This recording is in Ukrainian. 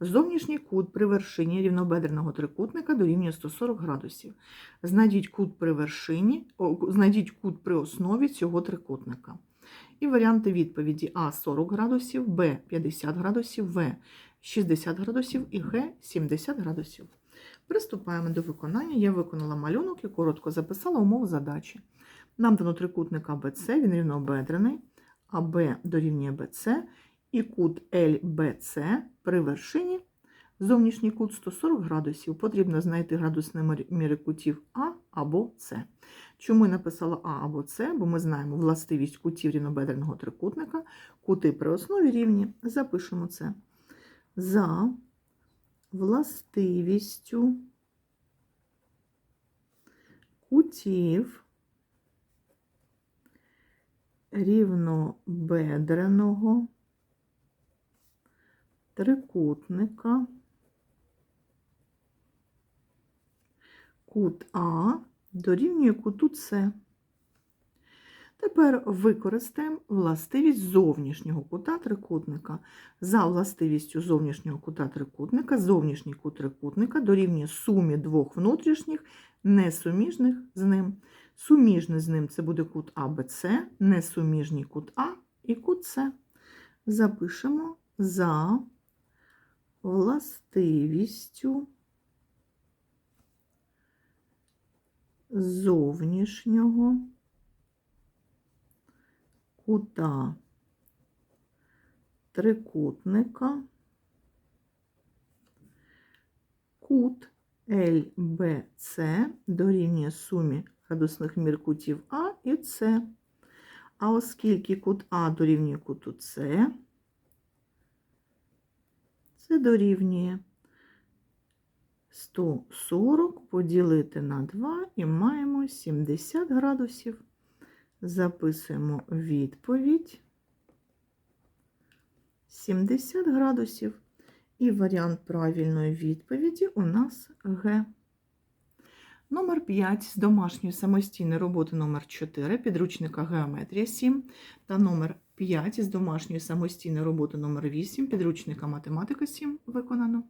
Зовнішній кут при вершині рівнобедреного трикутника дорівнює 140 градусів. Знайдіть кут при вершині, знайдіть кут при основі цього трикутника. І варіанти відповіді А 40 градусів, Б 50 градусів, В 60 градусів і Г 70 градусів. Приступаємо до виконання. Я виконала малюнок і коротко записала умову задачі. Нам дано трикутник АБЦ, він рівнобедрений, АБ дорівнює БЦ, і кут LBC при вершині зовнішній кут 140 градусів. Потрібно знайти градусні міри кутів А або С. Чому я написала А або С? Бо ми знаємо властивість кутів рівнобедреного трикутника, кути при основі рівні. Запишемо це. За властивістю кутів рівнобедреного трикутника кут А дорівнює куту С. Тепер використаємо властивість зовнішнього кута трикутника. За властивістю зовнішнього кута трикутника, зовнішній кут трикутника дорівнює сумі двох внутрішніх, несуміжних з ним. Суміжний з ним це буде кут АБЦ, несуміжний кут А і кут С. Запишемо за властивістю зовнішнього кута трикутника кут LBC дорівнює сумі градусних мір кутів А і С. А оскільки кут А дорівнює куту С, це дорівнює 140 поділити на 2 і маємо 70 градусів. Записуємо відповідь 70 градусів. І варіант правильної відповіді у нас Г. Номер 5 з домашньої самостійної роботи номер 4 підручника Геометрія 7 та номер 5 з домашньої самостійної роботи номер 8 підручника Математика 7 виконано.